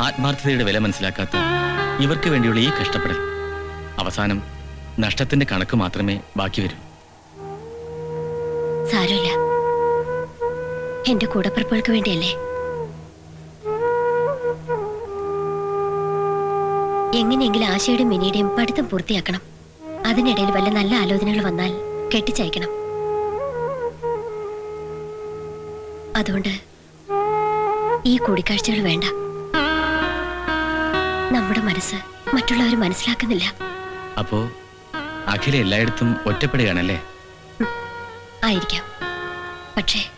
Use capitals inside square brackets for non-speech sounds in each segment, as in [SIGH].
ആത്മാർത്ഥതയുടെ വില മനസ്സിലാക്കാത്ത ഇവർക്ക് വേണ്ടിയുള്ള ഈ കഷ്ടപ്പെടൽ. അവസാനം നഷ്ടത്തിന്റെ കണക്ക് മാത്രമേ ബാക്കി വരൂ. സാരമില്ല. എന്റെ കൂടപ്പിറപ്പുകൾക്ക് വേണ്ടിയല്ലേ? എങ്ങനെയെങ്കിലും ആശയുടെയും മിനിയുടെയും പഠിത്തം പൂർത്തിയാക്കണം. അതിനിടയിൽ വല്ല നല്ല ആലോചനകൾ വന്നാൽ കെട്ടിച്ചയക്കണം. അതുകൊണ്ട് ഈ കൂടിക്കാഴ്ചകൾ വേണ്ട. നമ്മുടെ മനസ്സ് മറ്റുള്ളവർ മനസ്സിലാക്കുന്നില്ല. അപ്പോ അഖില എല്ലായിടത്തും ഒറ്റപ്പെടുകയാണല്ലേ? ആയിരിക്കാം. പക്ഷേ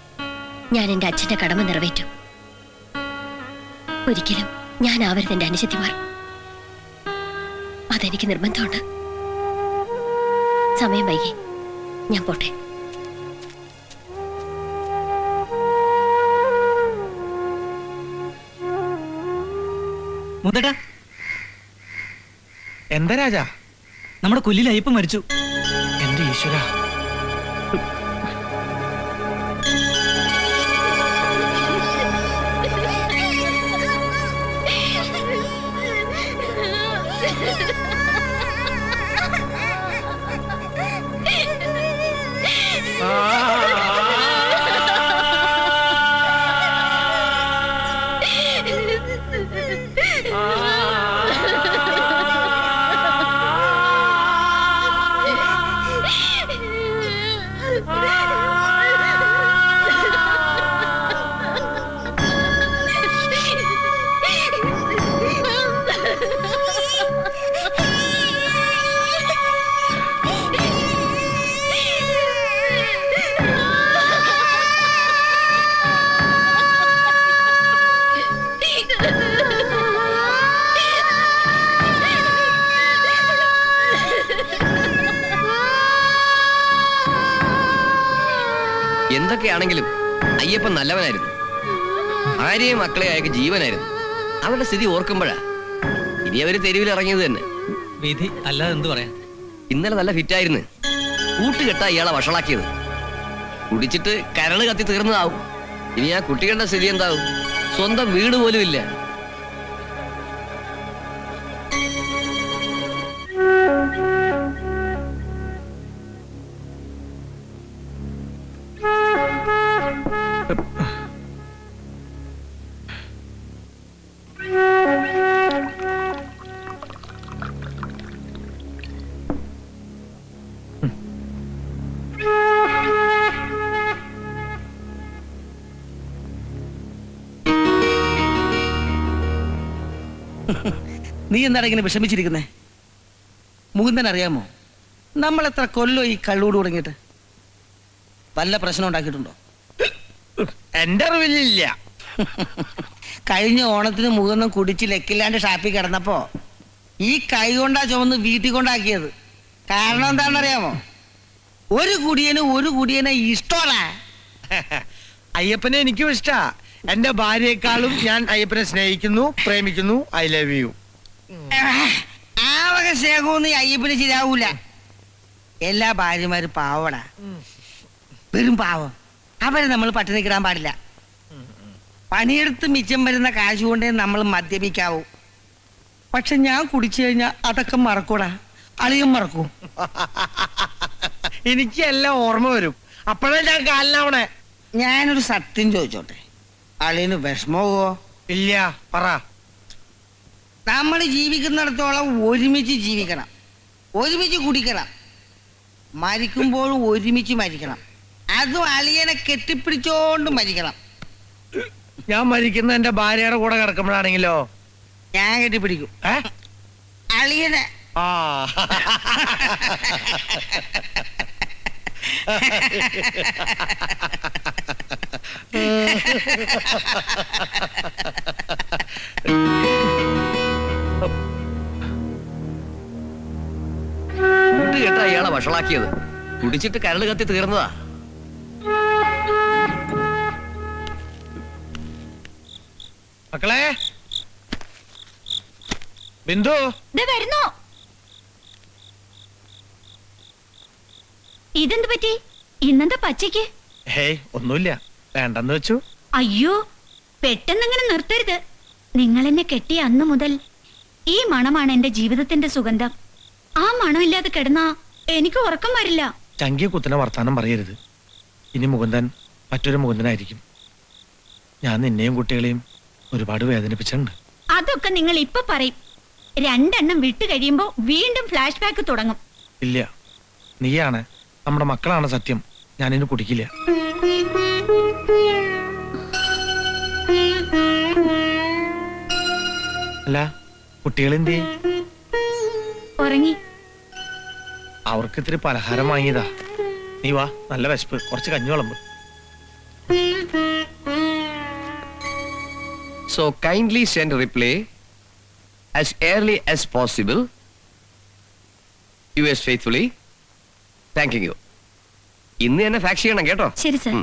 ഞാൻ എന്റെ അച്ഛന്റെ കടമ നിറവേറ്റും. ഒരിക്കലും ഞാൻ ആവരുത് എന്റെ അനുശത്തിമാർ അതെനിക്ക് നിർബന്ധമുണ്ട് സമയം വൈകി. ഞാൻ പോട്ടെ. മുതട്ടാ എന്താ രാജാ? നമ്മുടെ കൊല്ലിൽ അയ്യപ്പ് മരിച്ചു. എന്റെ ഈശ്വര. എന്തൊക്കെയാണെങ്കിലും അയ്യപ്പൻ നല്ലവനായിരുന്നു. ഭാര്യയും മക്കളെ അയാൾക്ക് ജീവനായിരുന്നു. അവരുടെ സ്ഥിതി ഓർക്കുമ്പോഴാ. ഇനി അവർ തെരുവിൽ ഇറങ്ങിയത് തന്നെ. വിധി അല്ലാതെ എന്തു പറയാ ഇന്നലെ നല്ല ഫിറ്റായിരുന്നു. കൂട്ടുകെട്ട ഇയാളെ വഷളാക്കിയത്. കുടിച്ചിട്ട് കരൾ കത്തി തീർന്നതാവും. ഇനി ആ കുട്ടികളുടെ സ്ഥിതി എന്താവും? സ്വന്തം വീട് പോലും ഇല്ല. നീ എന്താണ് ഇങ്ങനെ വിഷമിച്ചിരിക്കുന്നേ? മുകുന്ദൻ അറിയാമോ? നമ്മൾ എത്ര കൊല്ലോ ഈ കള്ളൂട് തുടങ്ങിയിട്ട്? വല്ല പ്രശ്നം ഉണ്ടാക്കിയിട്ടുണ്ടോ? എന്റെ അറിവിലില്ല. കഴിഞ്ഞ ഓണത്തിന് മുകുന്ദൻ കുടിച്ച് ലക്കില്ലാണ്ട് ഷാപ്പിൽ കിടന്നപ്പോ ഈ കൈ കൊണ്ടാ ചുമന്ന് വീട്ടിൽ കൊണ്ടാക്കിയത്. കാരണം എന്താണെന്നറിയാമോ? ഒരു കുടിയന് ഒരു കുടിയനെ ഇഷ്ടമല്ല. അയ്യപ്പനെ എനിക്കും ഇഷ്ടാ. എന്റെ ഭാര്യയെക്കാളും ഞാൻ അയ്യപ്പനെ സ്നേഹിക്കുന്നു പ്രേമിക്കുന്നു ഐ ലവ് യു ആ വക സ്നേഹമൊന്നും ഈ അയ്യപ്പന് ശരിയാവൂല. എല്ലാ ഭാര്യമാരും പാവടാ. വെറും പാവം. അവരെ നമ്മൾ പട്ടിണി കിടാൻ പാടില്ല. പണിയെടുത്ത് മിച്ചം വരുന്ന കാശ് കൊണ്ടേ നമ്മൾ മദ്യപിക്കാവൂ. പക്ഷെ ഞാൻ കുടിച്ചു കഴിഞ്ഞാൽ അതൊക്കെ മറക്കൂടാ. അളിയും മറക്കൂ. എനിക്ക് എല്ലാം ഓർമ്മ വരും. അപ്പോഴേ ഞാൻ കാലിനാവണേ ഞാനൊരു സത്യം ചോദിച്ചോട്ടെ? അളിയന് വിഷമമോ ഇല്ല പറ. നമ്മൾ ജീവിക്കുന്നിടത്തോളം ഒരുമിച്ച് ജീവിക്കണം. ഒരുമിച്ച് കുടിക്കണം. മരിക്കുമ്പോൾ ഒരുമിച്ച് മരിക്കണം. അതും അളിയനെ കെട്ടിപ്പിടിച്ചോണ്ട് മരിക്കണം. ഞാൻ മരിക്കുന്ന എന്റെ ഭാര്യയുടെ കൂടെ കിടക്കുമ്പോഴാണെങ്കിലോ? ഞാൻ കെട്ടിപ്പിടിക്കും. അളിയനെ. ആ. [LAUGHS] കൂട്ടുകെട്ടാ ഇയാളെ വഷളാക്കിയത്. കുടിച്ചിട്ട് കരൾ കത്തി തീർന്നതാ. മക്കളെ? ബിന്ദു? വരുന്നു. ഇതെന്ത് പറ്റി? ഇന്നെന്താ പച്ചയ്ക്ക്? ഹേയ് ഒന്നുമില്ല. വേണ്ടെന്ന് വെച്ചു. അയ്യോ പെട്ടെന്നങ്ങനെ നിർത്തരുത്. നിങ്ങൾ എന്നെ കെട്ടിയ അന്നു മുതൽ ഈ മണമാണ് എന്റെ ജീവിതത്തിന്റെ സുഗന്ധം. ആ മണമില്ലാതെ കിടന്നാ എനിക്ക് ഉറക്കം വരില്ല. ചങ്കിയ കുത്തിനെ വർത്താനം പറയരുത്. ഇനി മുകുന്ദൻ മറ്റൊരു മുകുന്ദനായിരിക്കും. ഞാൻ നിന്നെയും കുട്ടികളെയും ഒരുപാട് വേദനിപ്പിച്ചിട്ടുണ്ട്. അതൊക്കെ നിങ്ങൾ ഇപ്പൊ പറയും. രണ്ടെണ്ണം വിട്ടു കഴിയുമ്പോ വീണ്ടും ഫ്ലാഷ് ബാക്ക് തുടങ്ങും. ഇല്ല. നീയാണ്. നമ്മുടെ മക്കളാണ് സത്യം. ഞാനിനി കുടിക്കില്ല. അല്ല കുട്ടികളെന്തേ? ഉറങ്ങി. അവർക്ക് ഇത്തിരി പലഹാരം വാങ്ങിയതാ. നീ വാ നല്ല വിശപ്പ്. കുറച്ച് കഞ്ഞി വിളമ്പ്. So kindly send a reply as early as possible. Yours faithfully. Thanking you. ഇന്ന് തന്നെ ഫാക്സ് ചെയ്യണം കേട്ടോ? ശരി സാർ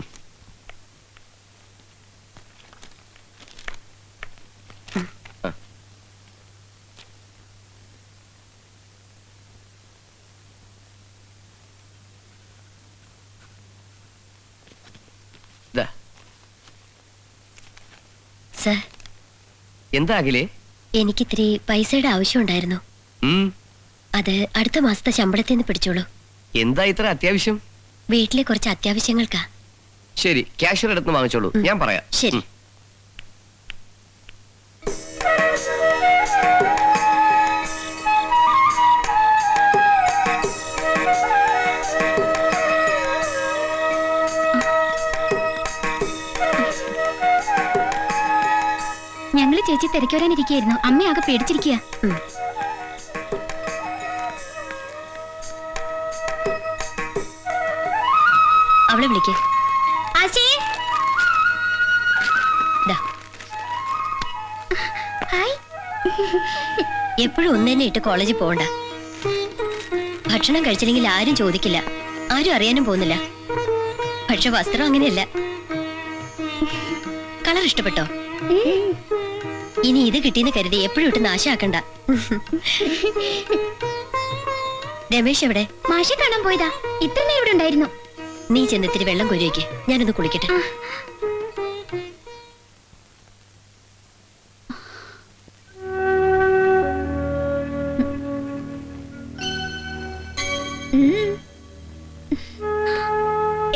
സർ എന്താ അഖിലേ? എനിക്കിത്തിരി പൈസയുടെ ആവശ്യം ഉണ്ടായിരുന്നു. അത് അടുത്ത മാസത്തെ ശമ്പളത്തിൽ നിന്ന് പിടിച്ചോളൂ. എന്താ ഇത്ര അത്യാവശ്യം? വീട്ടിലെ കുറച്ച് അത്യാവശ്യങ്ങൾക്കാ. ശരി ക്യാഷ്യർ എടുത്ത് വാങ്ങിച്ചോളൂ. ഞാൻ പറയാം. ശരി. ഞങ്ങൾ ചേച്ചി തിരക്ക് അമ്മയാകെ പേടിച്ചിരിക്കുക അവളെ വിളിക്ക്. ദാ. എപ്പോഴും ഒന്ന് തന്നെ ഇട്ട് കോളേജിൽ പോകണ്ട ഭക്ഷണം കഴിച്ചില്ലെങ്കിൽ ആരും ചോദിക്കില്ല. ആരും അറിയാനും പോകുന്നില്ല. പക്ഷെ വസ്ത്രം അങ്ങനെയല്ല. കളർ ഇഷ്ടപ്പെട്ടോ? ഇനി ഇത് കിട്ടിയെന്ന് കരുതി എപ്പോഴും ഇട്ട് നാശാക്കണ്ട രമേശ് എവിടെ? മാഷെ കാണാൻ പോയതാ. ഇത്ര ഇവിടെ ഉണ്ടായിരുന്നു. നീ ചെന്നിത്തിരി വെള്ളം കൊരുവയ്ക്ക് ഞാനൊന്ന് കുളിക്കട്ടെ.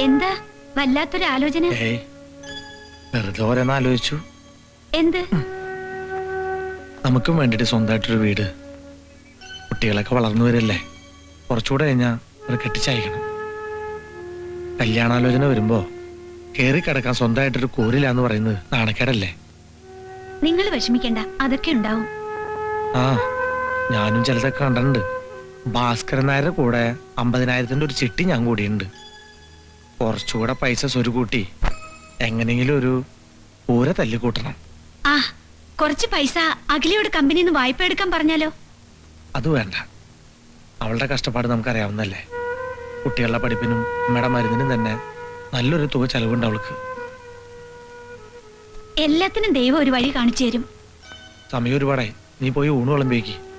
എന്താ? വല്ലാത്തൊരു ആലോചന. വെറുതെ ഓരോന്ന് ആലോചിച്ചു. എന്ത്? നമുക്കും വേണ്ടിട്ട് സ്വന്തമായിട്ടൊരു വീട്. കുട്ടികളൊക്കെ വളർന്നു വരല്ലേ? കുറച്ചുകൂടെ കഴിഞ്ഞാൽ ഒരു കെട്ടിച്ചയക്കണം. കല്യാണാലോചന വരുമ്പോ കേറി കിടക്കാൻ സ്വന്തമായിട്ടൊരു കൂരിലാന്ന് പറയുന്നത് നാണക്കേടല്ലേ? നിങ്ങൾ വിഷമിക്കണ്ട അതൊക്കെ ഉണ്ടാവും. ആ ഞാനും ചിലതൊക്കെ കണ്ടിട്ടുണ്ട്. ഭാസ്കരൻ നായരുടെ കൂടെ അമ്പതിനായിരത്തിന്റെ ഒരു ചിട്ടി ഞാൻ കൂടിയുണ്ട് കുറച്ചുകൂടെ പൈസ സ്വരുകൂട്ടി എങ്ങനെങ്കിലും ഒരു പൂര തല്ലിക്കൂട്ടണം. ആ കുറച്ച് പൈസ അഖിലയോട് കമ്പനിന്ന് നിന്ന് വായ്പ എടുക്കാൻ പറഞ്ഞാലോ? അത് വേണ്ട. അവളുടെ കഷ്ടപ്പാട് നമുക്കറിയാവുന്നല്ലേ കുട്ടികളുടെ പഠിപ്പിനും അമ്മയുടെ മരുന്നിനും തന്നെ നല്ലൊരു തുക ചെലവുണ്ട് അവൾക്ക്. എല്ലാത്തിനും ദൈവം ഒരു വഴി കാണിച്ചു തരും. സമയം ഒരുപാടായി. നീ പോയി ഊണ് വിളമ്പേക്ക്.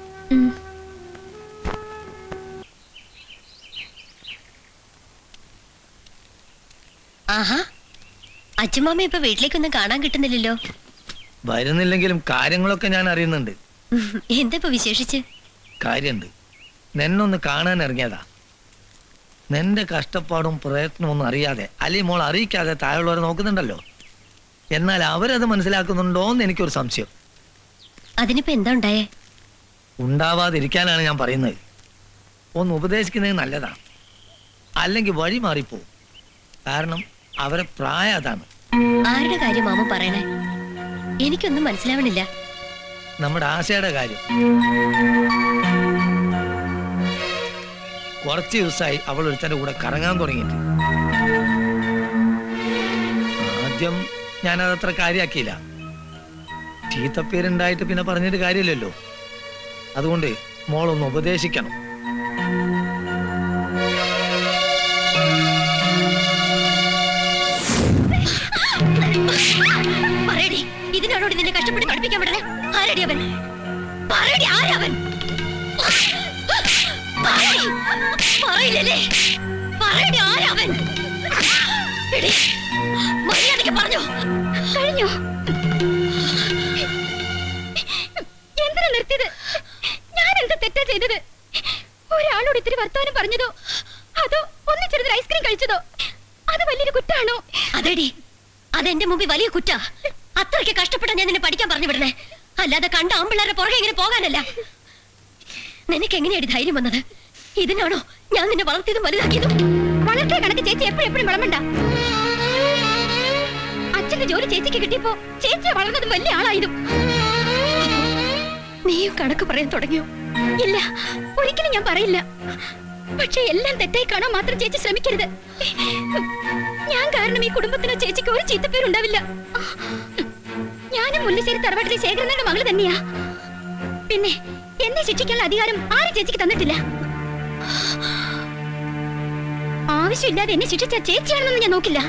ആഹാ. അച്ഛമ്മ ഇപ്പൊ വീട്ടിലേക്കൊന്നും കാണാൻ കിട്ടുന്നില്ലല്ലോ. വരുന്നില്ലെങ്കിലും കാര്യങ്ങളൊക്കെ ഞാൻ അറിയുന്നുണ്ട്. എന്താ ഇപ്പൊ വിശേഷിച്ച്? കാര്യണ്ട്. നിന്നൊന്ന് കാണാൻ ഇറങ്ങിയതാ. നിന്റെ കഷ്ടപ്പാടും പ്രയത്നവും ഒന്നും അറിയാതെ അല്ലെങ്കിൽ മോൾ അറിയിക്കാതെ താഴെയുള്ളവരെ നോക്കുന്നുണ്ടല്ലോ? എന്നാൽ അവരത് മനസ്സിലാക്കുന്നുണ്ടോ എന്ന് എനിക്കൊരു സംശയം. അതിനിപ്പോ എന്താ ഉണ്ടായേ? ഉണ്ടാവാതിരിക്കാനാണ് ഞാൻ പറയുന്നത്. ഒന്ന് ഉപദേശിക്കുന്നത് നല്ലതാണ്. അല്ലെങ്കിൽ വഴി മാറിപ്പോവും. കാരണം അവരെ പ്രായം അതാണ്. ആരുടെ കാര്യം മാമ പറയണേ? എനിക്കൊന്നും മനസ്സിലാവണില്ല. നമ്മുടെ ആശയുടെ കാര്യം. കുറച്ച് ദിവസമായി അവൾ ഒരുത്തന്റെ കൂടെ കറങ്ങാൻ തുടങ്ങിയിട്ട്. ആദ്യം ഞാനതത്ര കാര്യാക്കിയില്ല. ചീത്തപ്പേരുണ്ടായിട്ട് പിന്നെ പറഞ്ഞിട്ട് കാര്യമില്ലല്ലോ. അതുകൊണ്ട് മോളൊന്ന് ഉപദേശിക്കണം. പറയടി നിന്നെ കഷ്ടപ്പെട്ട് പഠിപ്പിക്കാൻ വിടണേ ആരടി അവൻ? പറയടി ആരവൻ അറിയില്ലല്ലേ പറയണേ ആരാവൻ മര്യാദയ്ക്ക് പറഞ്ഞു. കഴിഞ്ഞു? എന്തിനാ നിർത്തിയത്? ഞാൻ എന്താ തെറ്റാ ചെയ്തത്? ഒരാളോട് ഇത്തിരി വർത്തമാനം പറഞ്ഞതോ? അതോ ഒന്നിച്ചെടുത്ത് ഐസ്ക്രീം കഴിച്ചതോ? അത് വലിയൊരു കുറ്റാണോ? അതെടി അതെന്റെ മുമ്പിൽ വലിയ കുറ്റാ. അത്രയ്ക്ക് കഷ്ടപ്പെട്ട ഞാൻ നിന്നെ പഠിക്കാൻ പറഞ്ഞു വിടണേ അല്ലാതെ കണ്ട ആമ്പിള്ളേരെ പുറകെ ഇങ്ങനെ പോകാനല്ല. നിനക്ക് എങ്ങനെയാണ് ധൈര്യം വന്നത്? ഇതിനാണോ ഞാൻ നിന്നെ വളർത്തിയതും വലുതാക്കിയതും? വളർത്തിയ കണക്ക് ചേച്ചി എപ്പോഴും വളമണ്ട അച്ഛന്റെ ജോലി ചേച്ചിക്ക് കിട്ടിയപ്പോ ചേച്ചി വളർന്നതും വലിയ ആളായതും നീയും കണക്ക് പറയാൻ തുടങ്ങിയോ? ഇല്ല ഒരിക്കലും ഞാൻ പറയില്ല. പക്ഷെ എല്ലാം തെറ്റായി കാണാൻ മാത്രം ചേച്ചി ശ്രമിക്കരുത്. ഞാൻ കാരണം ഈ കുടുംബത്തിന് ചേച്ചിക്ക് ഒരു ചീത്തപ്പേരുണ്ടാവില്ല. ഞാനും മുല്ലശ്ശേരി തറവാട്ടിലെ ശേഖരനയുടെ മകൾ തന്നെയാ. പിന്നെ എന്നെ ശിക്ഷിക്കാനുള്ള അധികാരം ആരും ചേച്ചിക്ക് തന്നിട്ടില്ല. ആവശ്യമില്ലാതെ എന്നെ ശിക്ഷിച്ച ചേച്ചിയാണെന്നൊന്നും ഞാൻ നോക്കില്ല.